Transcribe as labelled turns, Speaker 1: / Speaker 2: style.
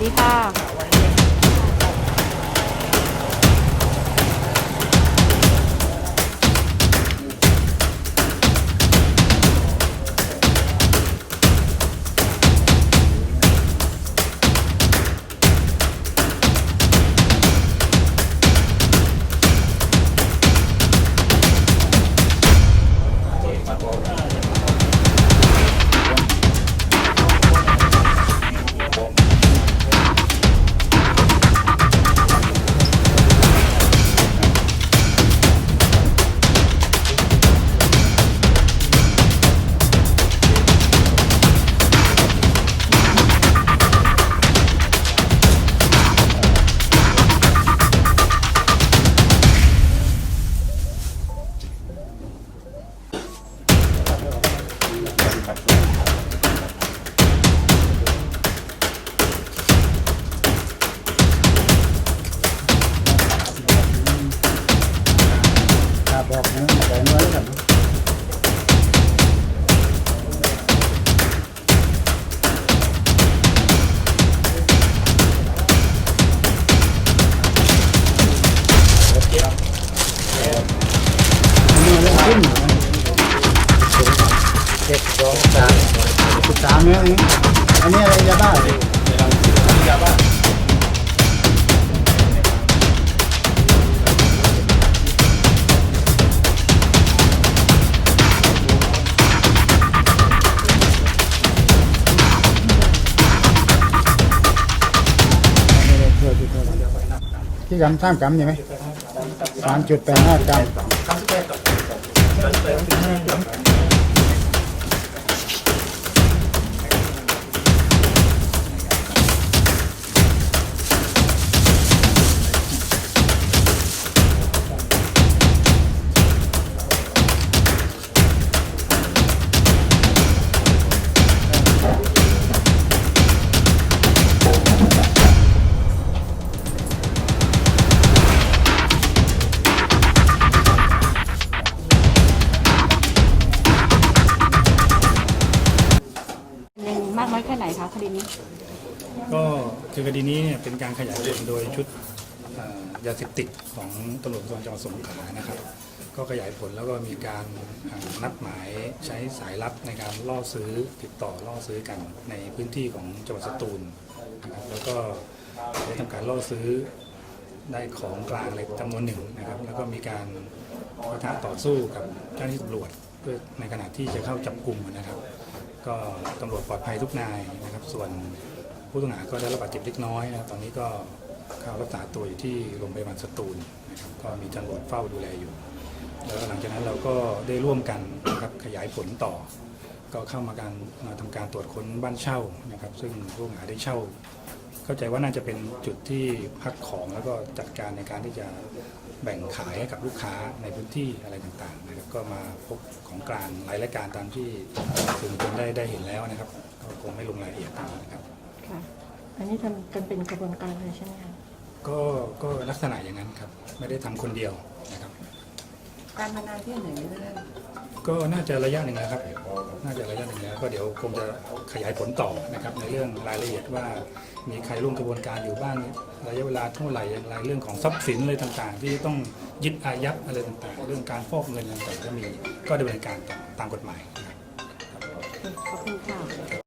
Speaker 1: ดีค่ะามเนื้อนี้อันนี้อะไรยาบ้าที่กำสามกำใช่ไหมสามจุดแปดห้ากำ
Speaker 2: ห มากน้อยแค่ไหนคะคดีนี้
Speaker 3: ก็คือคดีนี้เนี่ยเป็นการขยายผลโดยชุดเอ่อยาเสพติดของตำรวจภูธรจังหวัดสงขลานะครับ ก็ขยายผลแล้วก็มีการเอ่อนัดหมายใช้สายลับในการล่อซื้อติดต่อล่อซื้อกันในพื้นที่ของจังหวัดสตูลนะครับแล้วก็ได้ทำการล่อซื้อได้ของกลางเลยจำนวนหนึ่งนะครับ แล้วก็มีการปะทะต่อสู้กับเจ้าหน้าที่ตำรวจ เพื่อในขณะที่จะเข้าจับกลุ่มนะครับ ก็ตำรวจปลอดภัยทุกนายนะครับ ส่วนผู้ต้องหาก็ได้รับบาดเจ็บเล็กน้อยนะครับตอนนี้ก็เข้ารักษาตัวอยู่ที่โรงพยาบาลสตูลนะครับก็มีตำรวจเฝ้าดูแลอยู่ แล้วหลังจากนั้นเราก็ได้ร่วมกันนะครับขยายผลต่อ ก็เข้ามาการมาทำการตรวจค้นบ้านเช่านะครับ ซึ่งผู้ต้องหาได้เช่า เข้าใจว่าน่าจะเป็นจุดที่พักของแล้วก็จัดการในการที่จะแบ่งขายให้กับลูกค้าในพื้นที่อะไรต่างๆนะครับก็มาพบของกลางหลายรายการตามที่สื่อมวลชนได้ได้เห็นแล้วนะครับก็คงไม่ลงรายละเอียดนะครับ
Speaker 2: ค่ะ อันนี้ทำกันเป็นกระบวนการเลยใช่ไหมคะ
Speaker 3: ก็ก็ลักษณะอย่างนั้นครับ ไม่ได้ทำคนเดียวนะครับ
Speaker 2: การพนันที่ไหนเรื่อง
Speaker 3: ก็น่าจะระยะหนึ่งแล้วครับ น่าจะระยะหนึ่งแล้วก็เดี๋ยวคงจะขยายผลต่อนะครับในเรื่องรายละเอียดว่ามีใครร่วมกระบวนการอยู่บ้างระยะเวลาเท่าไหร่อย่างไรเรื่องของทรัพย์สินอะไรต่างๆ ที่ต้องยึดอายัดอะไรต่างๆ เรื่องการฟอกเงินอะไรต่างๆก็มีก็ดำเนินการตามกฎหมาย
Speaker 2: ขอบคุณค่ะ